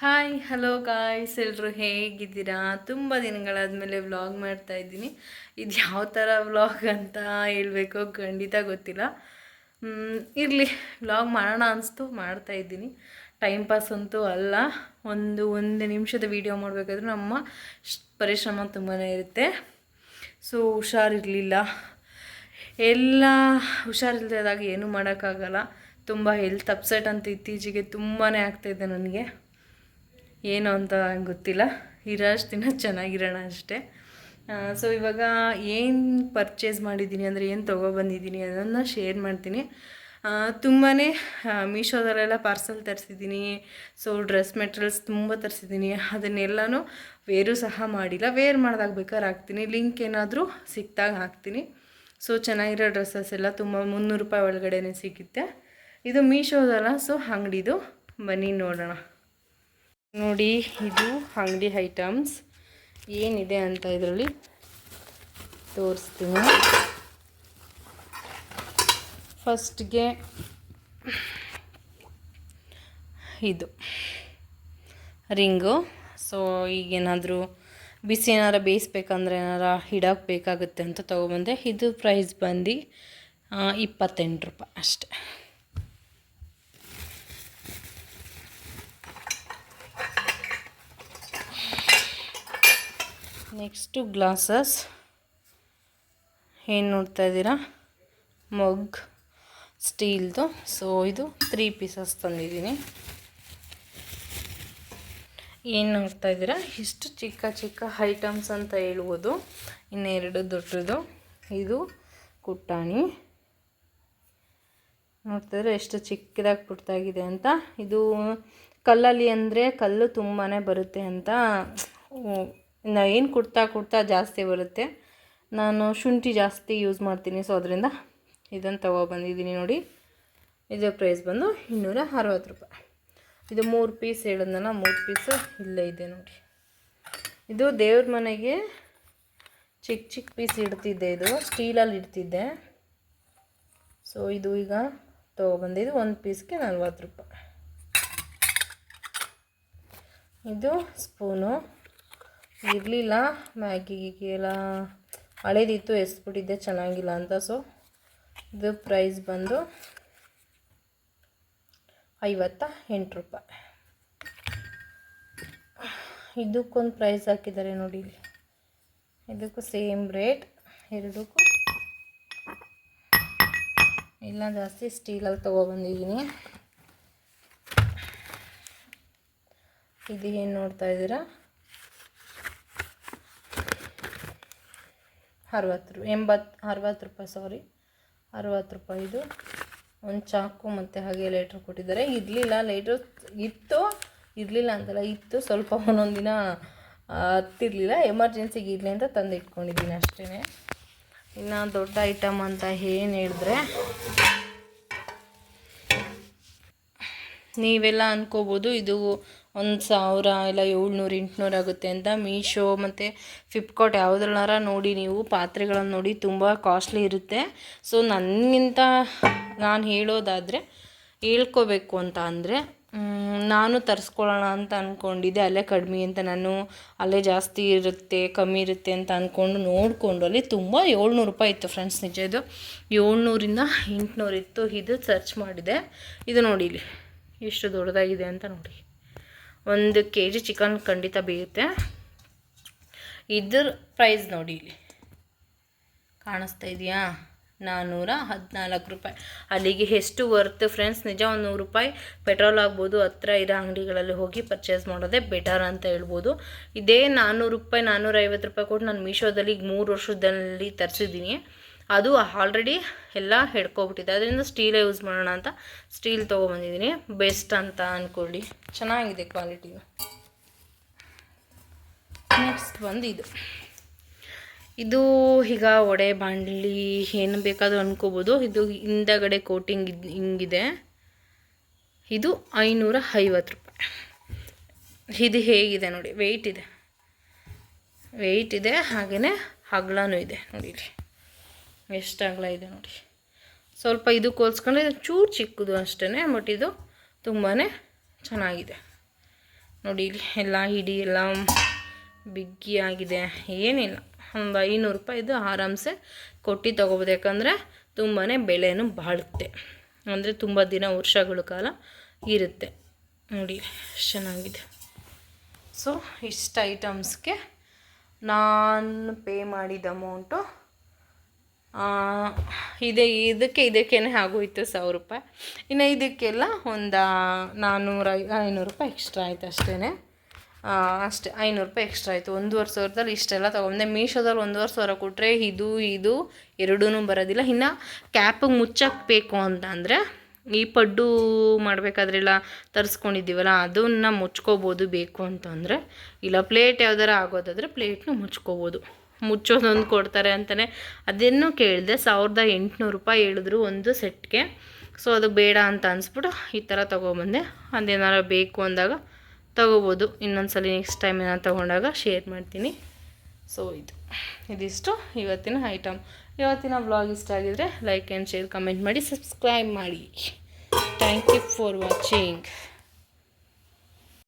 Hi hello guys ಎಲ್ಲರೂ ಹೇಗಿದ್ದೀರಾ? ತುಂಬ ದಿನಗಳಾದಮೇಲೆ ವ್ಲಾಗ್ ಮಾಡ್ತಾ ಇದ್ದೀನಿ. ಇದು ಯಾವ ಥರ ವ್ಲಾಗ್ ಅಂತ ಹೇಳಬೇಕು ಖಂಡಿತ ಗೊತ್ತಿಲ್ಲ. ಇರಲಿ ವ್ಲಾಗ್ ಮಾಡೋಣ ಅನಿಸ್ತು, ಮಾಡ್ತಾ ಇದ್ದೀನಿ. ಟೈಮ್ ಪಾಸ್ ಅಂತೂ ಅಲ್ಲ. ಒಂದು ಒಂದು ನಿಮಿಷದ ವೀಡಿಯೋ ಮಾಡಬೇಕಾದ್ರೆ ನಮ್ಮ ಪರಿಶ್ರಮ ತುಂಬಾ ಇರುತ್ತೆ. ಸೊ ಹುಷಾರಿರಲಿಲ್ಲ. ಎಲ್ಲ ಹುಷಾರಿಲ್ಲದಾಗ ಏನೂ ಮಾಡೋಕ್ಕಾಗಲ್ಲ. ತುಂಬ ಹೆಲ್ತ್ ಅಪ್ಸೆಟ್ ಅಂತ ಇತ್ತೀಚೆಗೆ ತುಂಬಾ ಆಗ್ತಾಯಿದೆ ನನಗೆ. ಏನು ಅಂತ ಗೊತ್ತಿಲ್ಲ. ಇರೋಷ್ಟು ದಿನ ಚೆನ್ನಾಗಿರೋಣ ಅಷ್ಟೇ. ಸೊ ಇವಾಗ ಏನು ಪರ್ಚೇಸ್ ಮಾಡಿದ್ದೀನಿ ಅಂದರೆ ಏನು ತೊಗೊಬಂದಿದ್ದೀನಿ ಅದನ್ನು ಶೇರ್ ಮಾಡ್ತೀನಿ. ತುಂಬಾ ಮೀಶೋದಲ್ಲೆಲ್ಲ ಪಾರ್ಸಲ್ ತರಿಸಿದ್ದೀನಿ ಸೊ ಡ್ರೆಸ್ ಮೆಟೀರಿಯಲ್ಸ್ ತುಂಬ ತರಿಸಿದ್ದೀನಿ ಅದನ್ನೆಲ್ಲನೂ ವೇರು ಸಹ ಮಾಡಿಲ್ಲ. ವೇರ್ ಮಾಡಿದಾಗ ಬೇಕಾದ್ರೆ ಹಾಕ್ತೀನಿ. ಲಿಂಕ್ ಏನಾದರೂ ಸಿಕ್ತಾಗ ಹಾಕ್ತೀನಿ. ಸೊ ಚೆನ್ನಾಗಿರೋ ಡ್ರೆಸ್ಸಸ್ ಎಲ್ಲ ತುಂಬ ಮುನ್ನೂರು ರೂಪಾಯಿ ಒಳಗಡೆನೇ ಸಿಗುತ್ತೆ. ಇದು ಮೀಶೋದಲ್ಲ ಸೊ ಅಂಗಡಿದು. ಬನ್ನಿ ನೋಡೋಣ. ನೋಡಿ, ಇದು ಅಂಗಡಿ ಐಟಮ್ಸ್ ಏನಿದೆ ಅಂತ ಇದರಲ್ಲಿ ತೋರಿಸ್ತೀನಿ. ಫಸ್ಟ್ಗೆ ಇದು ರಿಂಗು. ಸೊ ಈಗೇನಾದರೂ ಬಿಸಿ ಏನಾರ ಬೇಯಿಸ್ಬೇಕಂದ್ರೆ ಏನಾರ ಇಡಕ್ಕೆ ಬೇಕಾಗುತ್ತೆ ಅಂತ ತೊಗೊಬಂದೆ. ಇದು ಪ್ರೈಸ್ ಬಂದು ಇಪ್ಪತ್ತೆಂಟು ರೂಪಾಯಿ ಅಷ್ಟೆ. ನೆಕ್ಸ್ಟು ಗ್ಲಾಸಸ್ ಏನು ನೋಡ್ತಾ ಇದ್ದೀರಾ? ಮಗ್ ಸ್ಟೀಲ್ದು ಸೊ ಇದು ತ್ರೀ ಪೀಸಸ್ ತಂದಿದ್ದೀನಿ. ಏನು ನೋಡ್ತಾ ಇದ್ದೀರಾ? ಇಷ್ಟು ಚಿಕ್ಕ ಚಿಕ್ಕ ಐಟಮ್ಸ್ ಅಂತ ಹೇಳ್ಬೋದು. ಇನ್ನೆರಡು ದೊಡ್ಡದು. ಇದು ಕುಟ್ಟಾಣಿ. ನೋಡ್ತಿದ್ರೆ ಎಷ್ಟು ಚಿಕ್ಕದಾಗಿ ಪುಟ್ಟಾಗಿದೆ ಅಂತ. ಇದು ಕಲ್ಲಲ್ಲಿ ಅಂದರೆ ಕಲ್ಲು ತುಂಬಾ ಬರುತ್ತೆ ಅಂತ ನಾ ಏನು ಕುಡ್ತಾ ಕುಡ್ತಾ ಜಾಸ್ತಿ ಬರುತ್ತೆ. ನಾನು ಶುಂಠಿ ಜಾಸ್ತಿ ಯೂಸ್ ಮಾಡ್ತೀನಿ. ಸೊ ಅದರಿಂದ ಇದನ್ನು ತೊಗೊಬಂದಿದ್ದೀನಿ ನೋಡಿ. ಇದು ಪ್ರೈಸ್ ಬಂದು ಇನ್ನೂರ ಅರವತ್ತು ರೂಪಾಯಿ. ಇದು ಮೂರು ಪೀಸ್ ಹೇಳಿದ್ನಲ್ಲ, ಮೂರು ಪೀಸು ಇಲ್ಲೇ ಇದೆ ನೋಡಿ. ಇದು ದೇವ್ರ ಮನೆಗೆ ಚಿಕ್ಕ ಚಿಕ್ಕ ಪೀಸ್ ಇಡ್ತಿದ್ದೆ ಇದು ಸ್ಟೀಲಲ್ಲಿ ಇಡ್ತಿದ್ದೆ. ಸೊ ಇದು ಈಗ ತೊಗೊಬಂದಿದ್ದು ಒಂದು ಪೀಸ್ಗೆ ನಲ್ವತ್ತು ರೂಪಾಯಿ. ಇದು ಸ್ಪೂನು ಇರಲಿಲ್ಲ ಮ್ಯಾಗಿಗೆ ಎಲ್ಲ ಹಳೇದಿತ್ತು, ಎಸ್ಬಿಟ್ಟಿದ್ದೆ, ಚೆನ್ನಾಗಿಲ್ಲ ಅಂತ. ಸೊ ಇದು ಪ್ರೈಸ್ ಬಂದು ಐವತ್ತ ಎಂಟು ರೂಪಾಯಿ. ಇದಕ್ಕೊಂದು ಪ್ರೈಸ್ ಹಾಕಿದ್ದಾರೆ ನೋಡಿ ಇಲ್ಲಿ. ಇದಕ್ಕೂ ಸೇಮ್ ರೇಟ್ ಎರಡಕ್ಕೂ. ಇಲ್ಲ, ಜಾಸ್ತಿ ಸ್ಟೀಲಲ್ಲಿ ತೊಗೊಬಂದಿದ್ದೀನಿ. ಇದು ಏನು ನೋಡ್ತಾ ಇದ್ದೀರಾ? ಅರವತ್ತು ರೂ ಎಂಬತ್ತು ಅರವತ್ತು ರೂಪಾಯಿ ಸಾರಿ ಅರವತ್ತು ರೂಪಾಯಿದು ಒಂದು ಚಾಕು ಮತ್ತು ಹಾಗೆ ಲೈಟ್ರ್ ಕೊಟ್ಟಿದ್ದಾರೆ. ಇರಲಿಲ್ಲ ಲೈಟ್ರ್ ಇತ್ತು. ಇರಲಿಲ್ಲ ಅಂತಲ್ಲ, ಇತ್ತು. ಸ್ವಲ್ಪ ಒಂದೊಂದು ದಿನ ಹತ್ತಿರಲಿಲ್ಲ. ಎಮರ್ಜೆನ್ಸಿಗೆ ಇರಲಿ ಅಂತ ತಂದು ಇಟ್ಕೊಂಡಿದ್ದೀನಿ ಅಷ್ಟೇ ಇನ್ನು ದೊಡ್ಡ ಐಟಮ್ ಅಂತ ಏನು ಹೇಳಿದ್ರೆ, ನೀವೆಲ್ಲ ಅಂದ್ಕೋಬೋದು ಇದು ಒಂದು ಸಾವಿರ ಇಲ್ಲ ಏಳ್ನೂರು, ಎಂಟುನೂರು ಆಗುತ್ತೆ ಅಂತ ಮೀಶೋ ಮತ್ತು ಫ್ಲಿಪ್ಕಾರ್ಟ್ ಯಾವುದ್ರಲ್ಲಾರ ನೋಡಿ ನೀವು ಪಾತ್ರೆಗಳನ್ನು ನೋಡಿ ತುಂಬ ಕಾಸ್ಟ್ಲಿ ಇರುತ್ತೆ. ಸೊ ನನಗಿಂತ ನಾನು ಹೇಳೋದಾದರೆ ಹೇಳ್ಕೋಬೇಕು ಅಂತ ಅಂದರೆ ನಾನು ತರಿಸ್ಕೊಳ್ಳೋಣ ಅಂತ ಅಂದ್ಕೊಂಡಿದ್ದೆ ಅಲ್ಲೇ ಕಡಿಮೆ ಅಂತ ನಾನು ಅಲ್ಲೇ ಜಾಸ್ತಿ ಇರುತ್ತೆ, ಕಮ್ಮಿ ಇರುತ್ತೆ ಅಂತ ಅಂದ್ಕೊಂಡು ನೋಡಿಕೊಂಡು ಅಲ್ಲಿ ತುಂಬ ಏಳ್ನೂರು ರೂಪಾಯಿ ಇತ್ತು ಫ್ರೆಂಡ್ಸ್ ನಿಜ ಇದು. ಏಳ್ನೂರಿಂದ ಎಂಟುನೂರು ಇತ್ತು. ಇದು ಸರ್ಚ್ ಮಾಡಿದೆ. ಇದು ನೋಡಿ ಇಲ್ಲಿ, ಎಷ್ಟು ದೊಡ್ಡದಾಗಿದೆ ಅಂತ ನೋಡಿ. ಒಂದು ಕೆ ಜಿ ಚಿಕನ್ ಖಂಡಿತ ಬೀಳುತ್ತೆ ಇದ್ರ ಪ್ರೈಸ್ ನೋಡಿ ಇಲ್ಲಿ. ಕಾಣಿಸ್ತಾ ಇದೆಯಾ? ನಾನ್ನೂರ ಹದಿನಾಲ್ಕು ರೂಪಾಯಿ. ಅಲ್ಲಿಗೆ ಎಷ್ಟು ವರ್ತ್ ಫ್ರೆಂಡ್ಸ್ ನಿಜ ಒಂದು ನೂರು ರೂಪಾಯಿ ಪೆಟ್ರೋಲ್ ಆಗ್ಬೋದು, ಹತ್ರ ಇರೋ ಅಂಗಡಿಗಳಲ್ಲಿ ಹೋಗಿ ಪರ್ಚೇಸ್ ಮಾಡೋದೇ ಬೆಟರ್ ಅಂತ ಹೇಳ್ಬೋದು. ಇದೇ ನಾನ್ನೂರು ರೂಪಾಯಿ ನಾನ್ನೂರೈವತ್ತು ರೂಪಾಯಿ ಕೊಟ್ಟು ನಾನು ಮೀಶೋದಲ್ಲಿ ಈಗ ಮೂರು ವರ್ಷದಲ್ಲಿ ತರಿಸಿದ್ದೀನಿ. ಅದು ಆಲ್ರೆಡಿ ಎಲ್ಲ ಹಿಡ್ಕೊಬಿಟ್ಟಿದೆ. ಅದರಿಂದ ಸ್ಟೀಲೇ ಯೂಸ್ ಮಾಡೋಣ ಅಂತ ಸ್ಟೀಲ್ ತೊಗೊಬಂದಿದ್ದೀನಿ. ಬೆಸ್ಟ್ ಅಂತ ಅಂದ್ಕೊಳ್ಳಿ ಚೆನ್ನಾಗಿದೆ ಕ್ವಾಲಿಟಿ ನೆಕ್ಸ್ಟ್ ಬಂದು ಇದು ಇದು ಈಗ ಒಡೆ ಬಾಂಡ್ಲಿ ಏನು ಬೇಕಾದರೂ ಅನ್ಕೋಬೋದು. ಇದು ಹಿಂದಗಡೆ ಕೋಟಿಂಗ್ ಇದು ಹಿಂಗಿದೆ. ಇದು ಐನೂರ ಐವತ್ತು ರೂಪಾಯಿ. ಇದು ಹೇಗಿದೆ ನೋಡಿ ವೆಯ್ಟ್ ಇದೆ. ವೆಯ್ಟ್ ಇದೆ ಹಾಗೆಯೇ ಹಗ್ಲೂ ಇದೆ ನೋಡಿ ಎಷ್ಟು ಅಗಲ ಇದೆ ನೋಡಿ. ಸ್ವಲ್ಪ ಇದು ಕೋಲ್ಸ್ಕೊಂಡ್ರೆ ಇದು ಚೂರು ಚಿಕ್ಕದು ಅಷ್ಟೇ ಬಟ್ ಇದು ತುಂಬಾ ಚೆನ್ನಾಗಿದೆ. ನೋಡಿ ಇಲ್ಲಿ ಎಲ್ಲ ಹಿಡಿ ಎಲ್ಲ ಬಿಗ್ಗಿ ಆಗಿದೆ, ಏನಿಲ್ಲ. ಒಂದು ಐನೂರು ರೂಪಾಯಿದು ಆರಾಮ್ಸೆ ಕೊಟ್ಟು ತೊಗೋಬೋದು, ಯಾಕಂದರೆ ತುಂಬಾ ಬೆಲೆನೂ ಬಾಳುತ್ತೆ. ಅಂದರೆ ತುಂಬ ದಿನ ವರ್ಷಗಳ ಕಾಲ ಇರುತ್ತೆ. ನೋಡಿ ಚೆನ್ನಾಗಿದೆ. ಸೊ ಇಷ್ಟು ಐಟಮ್ಸ್ಗೆ ನಾನು ಪೇ ಮಾಡಿದ ಅಮೌಂಟು ಇದೆ, ಇದಕ್ಕೆ ಇದಕ್ಕೇನೆ ಆಗೋಯ್ತು ಸಾವಿರ ರೂಪಾಯಿ. ಇನ್ನು ಇದಕ್ಕೆಲ್ಲ ಒಂದು ನಾನ್ನೂರ ಐನೂರು ರೂಪಾಯಿ ಎಕ್ಸ್ಟ್ರಾ ಆಯ್ತು ಅಷ್ಟೇ ಅಷ್ಟೇ, ಐನೂರು ರೂಪಾಯಿ ಎಕ್ಸ್ಟ್ರಾ ಆಯಿತು. ಒಂದೂವರೆ ಸಾವಿರದಲ್ಲಿ ಇಷ್ಟೆಲ್ಲ ತೊಗೊಂಡೆ ಮೀಶೋದಲ್ಲಿ ಒಂದೂವರೆ ಸಾವಿರ ಕೊಟ್ಟರೆ ಇದು ಇದು ಎರಡೂ ಬರೋದಿಲ್ಲ. ಇನ್ನು ಕ್ಯಾಪಿಗೆ ಮುಚ್ಚಕ್ಕೆ ಬೇಕು ಅಂತ ಅಂದರೆ ಈ ಪಡ್ಡು ಮಾಡಬೇಕಾದ್ರೆಲ್ಲ ತರಿಸ್ಕೊಂಡಿದ್ದೀವಲ್ಲ, ಅದನ್ನು ಮುಚ್ಕೋಬೋದು ಬೇಕು ಅಂತಂದರೆ. ಇಲ್ಲ ಪ್ಲೇಟ್ ಯಾವ್ದಾರ ಆಗೋದಾದರೆ ಪ್ಲೇಟ್ನ ಮುಚ್ಕೋಬೋದು. ಮುಚ್ಚೋದೊಂದು ಕೊಡ್ತಾರೆ ಅಂತಲೇ ಅದನ್ನು ಕೇಳಿದೆ. ಸಾವಿರದ ಎಂಟುನೂರು ರೂಪಾಯಿ ಹೇಳಿದ್ರು ಒಂದು ಸೆಟ್ಗೆ. ಸೊ, ಅದು ಬೇಡ ಅಂತ ಅನಿಸ್ಬಿಟ್ಟು ಈ ಥರ ತೊಗೊಬಂದೆ. ಅದೇನಾರು ಬೇಕು ಅಂದಾಗ ತೊಗೋಬೋದು. ಇನ್ನೊಂದ್ಸಲ ನೆಕ್ಸ್ಟ್ ಟೈಮ್ ಏನಾರು ತೊಗೊಂಡಾಗ ಶೇರ್ ಮಾಡ್ತೀನಿ. ಸೊ, ಇದು. ಇದಿಷ್ಟು ಇವತ್ತಿನ ಐಟಮ್. ಇವತ್ತಿನ ವ್ಲಾಗ್ ಇಷ್ಟ ಆಗಿದರೆ ಲೈಕ್ ಆ್ಯಂಡ್ ಶೇರ್, ಕಮೆಂಟ್ ಮಾಡಿ, ಸಬ್ಸ್ಕ್ರೈಬ್ ಮಾಡಿ. Thank you for watching.